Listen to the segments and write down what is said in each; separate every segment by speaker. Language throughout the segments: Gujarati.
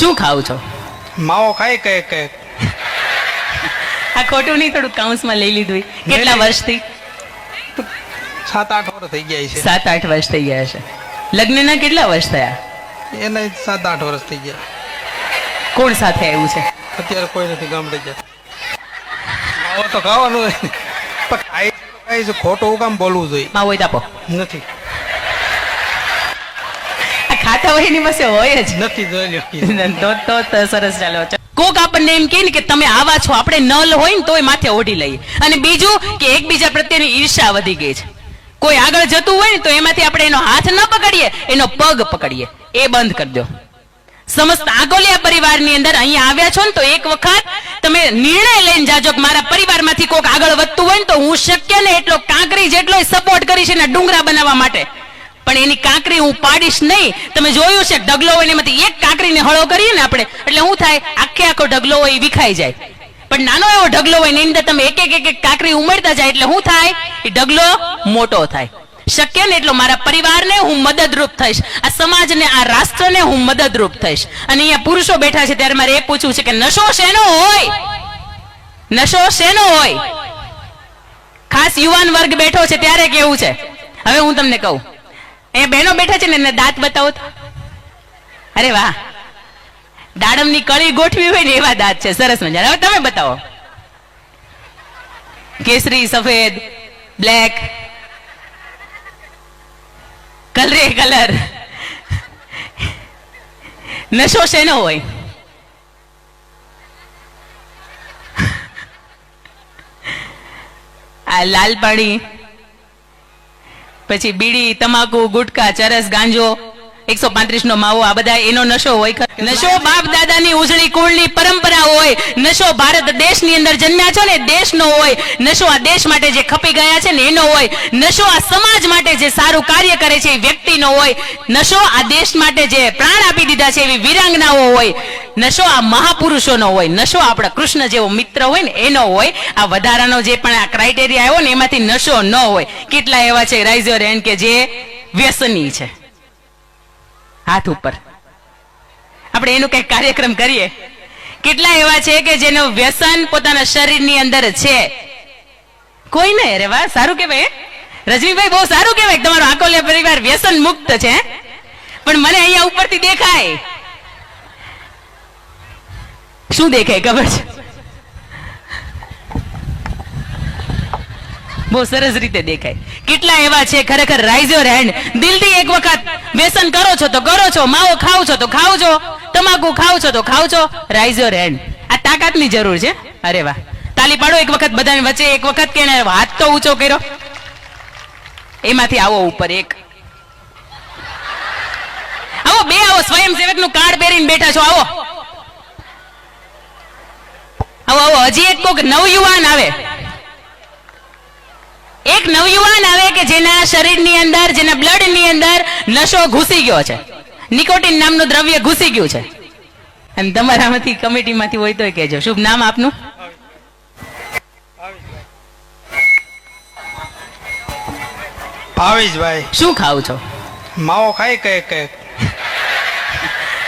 Speaker 1: શું ખાવ છો?
Speaker 2: માવો ખાય કે કે?
Speaker 1: આ ખોટું નહીં થોડું કાઉન્સમાં લઈ લીધું. કેટલા વર્ષથી?
Speaker 2: સાત આઠ વર્ષ થઈ ગયા છે.
Speaker 1: સાત આઠ વર્ષ થઈ ગયા છે. લગ્નના કેટલા વર્ષ થયા?
Speaker 2: એને સાત આઠ વર્ષ થઈ ગયા.
Speaker 1: કોણ સાથે આવ્યું છે?
Speaker 2: અત્યારે કોઈ નથી ગામડે ગયા માવો તો ખાવાનું પણ ખાઈ ખોટું કામ બોલવું જોઈએ?
Speaker 1: માવો આપો.
Speaker 2: નથી.
Speaker 1: હોય એની પાસે હોય જ
Speaker 2: નથી જોયેલો
Speaker 1: તો તો તો સરસ ચાલો. કોક આપણને એમ કહે ને કે તમે આવા છો આપણે નલ હોય ને તોય માથે ઓઢી લઈએ. અને બીજું કે એકબીજા પ્રત્યેની ઈર્ષા વધી ગઈ છે. કોઈ આગળ જતું હોય ને તો એમાંથી આપણે એનો હાથ ન પકડીએ એનો પગ પકડીએ. એ બંધ કરી દો. સમસ્ત આગોલિયા પરિવારની અંદર અહીંયા આવ્યા છો ને તો એક વખત તમે નિર્ણય લઈને જાજો કે મારા પરિવારમાંથી કોક આગળ વધતું હોય ને તો હું શક્ય ને એટલો કાંકરી જેટલો સપોર્ટ કરીશ એના ડુંગરા બનાવવા માટે. પણ એની કાંકરી હું પાડીશ નહીં. તમે જોયું છે ઢગલો હોય એમાંથી એક કાંકરીને હળો કરીએ ને આપણે, એટલે શું થાય, આખે આખો ઢગલો હોય વિખાઈ જાય. પણ નાનો એવો ઢગલો હોય એની અંદર તમે એક એક એક કાંકરી ઉમેરતા જાય, એટલે શું થાય, એ ઢગલો મોટો થાય. શક્ય ને એટલો મારા પરિવારને હું મદદરૂપ થઈશ. આ સમાજને, આ રાષ્ટ્રને હું મદદરૂપ થઈશ. અને અહીંયા પુરુષો બેઠા છે, ત્યારે મારે એ પૂછવું છે કે નશો શેનો હોય? નશો શેનો હોય? ખાસ યુવાન વર્ગ બેઠો છે, ત્યારે કેવું છે? હવે હું તમને કહું. એ બહેનો બેઠા છે ને એને દાંત બતાવો તો. અરે વાહ. દાડમની કળી ગોઠવી હોય ને એવા દાંત છે, સરસ મજા હવે તમે બતાવો. કેસરી, સફેદ, બ્લેક. કલરે કલર. નશો શેનો હોય? આ લાલ પાણી. પછી બીડી તમાકુ ગુટકા ચરસ ગાંજો એકસો પાંત્રીસ નો માવો આ બધા એનો નશો હોય નશો બાપ દાદાની ઉજળી કુળની પરંપરા હોય. નશો ભારત દેશની અંદર જન્મ્યા છો ને દેશનો હોય. નશો આ દેશ માટે જે ખપી ગયા છે ને એનો હોય. નશો આ સમાજ માટે જે સારું કાર્ય કરે છે એ વ્યક્તિનો હોય. નશો આ દેશ માટે જે પ્રાણ આપી દીધા છે એવી વિરાંગનાઓ હોય. નશો આ મહાપુરુષોનો હોય, નશો આપણા કૃષ્ણ જેવો મિત્ર હોય ને, એનો હોય. આ વધારાનો જે પણ આ ક્રાઇટેરિયા આવ્યો ને, એમાંથી નશો ન હોય. કેટલા એવા છે રાઇઝર એન્ડ કે જે વ્યસની છે. હાથ ઉપર. આપણે એનું કઈ કાર્યક્રમ કરીએ. કેટલા એવા છે કે જેનો વ્યસન પોતાના શરીરની અંદર છે? કોઈ નહીં અરે વાહ, સારું કહેવાય રજનીભાઈ, બહુ સારું કહેવાય તમારો આકોલિયા પરિવાર વ્યસન મુક્ત છે પણ મને અહીંયા ઉપરથી દેખાય. શું દેખાય ખબર છે? બહુ સરસ રીતે દેખાય. કેટલા એવા છે, ખરેખર રાઇઝ યોર હેન્ડ દિલથી એક વખત વ્યસન કરો છો તો કરો છો, માવો ખાવ છો તો ખાવ છો, તમાકુ ખાવ છો તો ખાવ છો. રાઇઝ યોર હેન્ડ આ તાકાતની જરૂર છે. અરે વાહ. તાલી પાડો એક વખત બધાની વચ્ચે, એક વખત કે હાથ તો ઊંચો કર્યો. એમાંથી આવો ઉપર એક. આવો બે આવો સ્વયંસેવકનું કાર્ડ પહેરીને બેઠા છો, આવો આવો આવો હજી એક કોક નવયુવાન આવે. એક નવયુવાન આવે કે જેના શરીરની અંદર જેના બ્લડની અંદર નશો ઘૂસી ગયો છે. નિકોટિન નામનું દ્રવ્ય ઘૂસી ગયું છે. અને તમારામાંથી કમિટીમાંથી હોય તો કહેજો. શુભ નામ આપનું?
Speaker 2: ભાવેશભાઈ.
Speaker 1: શું ખાવ છો?
Speaker 2: માવો ખાય કઈ કઈ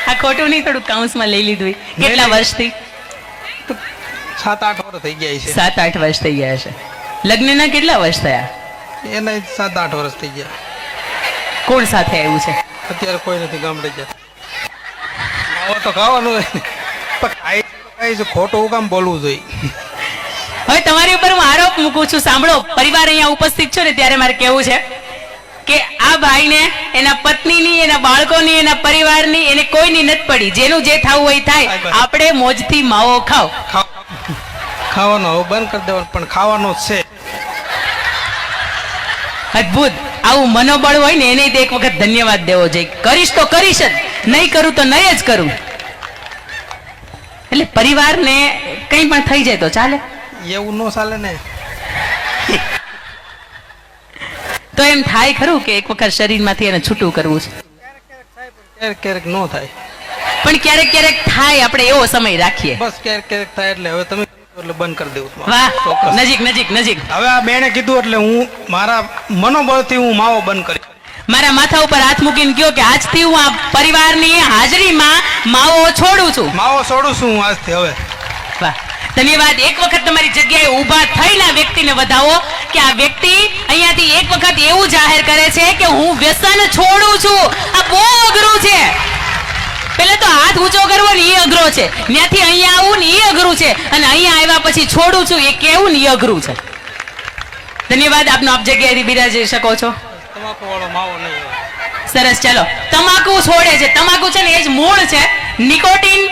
Speaker 1: આ ખોટું નહીં થોડું કાઉન્સમાં લઈ લીધું. કેટલા વર્ષથી?
Speaker 2: સાત આઠ વર્ષ થઈ ગયા છે.
Speaker 1: સાત આઠ વર્ષ થઈ ગયા છે. લગ્નના કેટલા વર્ષ થયા?
Speaker 2: એને સાત આઠ વર્ષ થઈ ગયા.
Speaker 1: કોણ સાથે આવ્યું છે?
Speaker 2: અત્યારે કોઈ નથી ગામડે ગયા તો ખાવાનું પણ ખોટું કામ બોલવું જોઈએ.
Speaker 1: હવે તમારી ઉપર હું આરોપ મૂકું છું સાંભળો. પરિવાર અહીંયા ઉપસ્થિત છો ને ત્યારે મારે કેવું છે કે આ ભાઈને એના પત્નીની એના બાળકોની એના પરિવારની એને કોઈની નથી પડી. જેનું જે થવું હોય થાય. આપણે મોજથી માવો
Speaker 2: ખાવ- ખાવાનું હવે બંધ કરી દેવાનું પણ ખાવાનું છે.
Speaker 1: અદ્ભુત. આવું મનોબળ હોય ને એને એક વખત ધન્યવાદ દેવો જોઈએ. કરીશ તો કરીશ જ નહીં કરું તો નહીં જ કરું. એટલે પરિવારને કંઈ પણ થઈ જાય તો ચાલે.
Speaker 2: એવું ન ચાલે ને.
Speaker 1: તો એમ થાય ખરું કે એક વખત શરીરમાંથી એને છૂટું કરવું છે.
Speaker 2: ક્યારેક ક્યારેક ન થાય.
Speaker 1: પણ ક્યારેક ક્યારેક થાય આપણે એવો સમય રાખીએ.
Speaker 2: બસ ક્યારેક ક્યારેક થાય એટલે હવે તમે એટલે બંધ કરી દેવું
Speaker 1: નજીક નજીક નજીક.
Speaker 2: હવે આ બેને કીધું એટલે હું મારા મનોબળથી હું માવો બંધ કરી
Speaker 1: મારા માથા ઉપર હાથ મૂકીને કયો કે આજથી હું આ પરિવારની હાજરીમાં માવો છોડું છું.
Speaker 2: માવો છોડું છું હું આજથી હવે.
Speaker 1: વાહ. ધન્યવાદ એક વખત તમારી જગ્યાએ ઊભા થયેલા વ્યક્તિને વધાવો કે આ વ્યક્તિ અહીંયાથી એક વખત એવું જાહેર કરે છે કે હું વ્યસન છોડું છું. આ બહુ અઘરું છે. પેલા તો હાથ ઊંચો કરવો ને એ અઘરો છે. ત્યાંથી અહીંયા આવું ને એ અઘરું છે. અને અહીંયા આવ્યા પછી છોડું છું એ કેવું ને એ અઘરું છે? ધન્યવાદ, આપનો આપ જગ્યાએથી બિરાજી શકો છો. સરસ, ચલો. તમાકુ છોડે છે. તમાકુ છે ને એ જ મૂળ છે. નિકોટીન.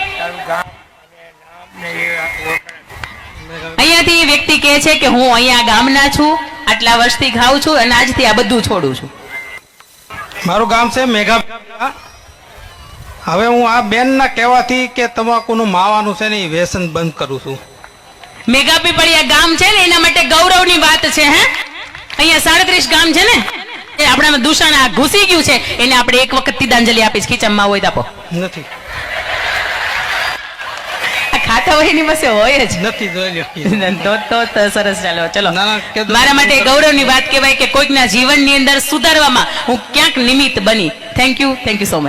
Speaker 1: અહીંયાથી વ્યક્તિ કહે છે કે હું અહીંયા ગામના છું, આટલા વર્ષથી ખાઉં છું અને આજથી આ બધું છોડું છું.
Speaker 2: મારું ગામ છે મેઘા હવે હું આ બેનના કહેવાથી કે તમાકુનું માવાનું છે ને એ વ્યસન બંધ કરું છું.
Speaker 1: મેગા પીપળિયા ગામ છે ને એના માટે ગૌરવની વાત છે હે? અહીંયા સાડત્રીસ ગામ છે ને એ આપણામાં દૂષણ આ ઘૂસી ગયું છે એને આપણે એક વખત તિદાંજલિ આપીશ. ખીચમમાં હોય તો
Speaker 2: નથી.
Speaker 1: ખાતા હોય એની પાસે હોય જ.
Speaker 2: નથી
Speaker 1: તો તો સરસ ચાલો ચલો.
Speaker 2: ના, ના.
Speaker 1: મારા માટે ગૌરવની વાત કહેવાય કે કોઈકના જીવનની અંદર સુધારવામાં હું ક્યાંક નિમિત્ત બની. Thank you thank you so much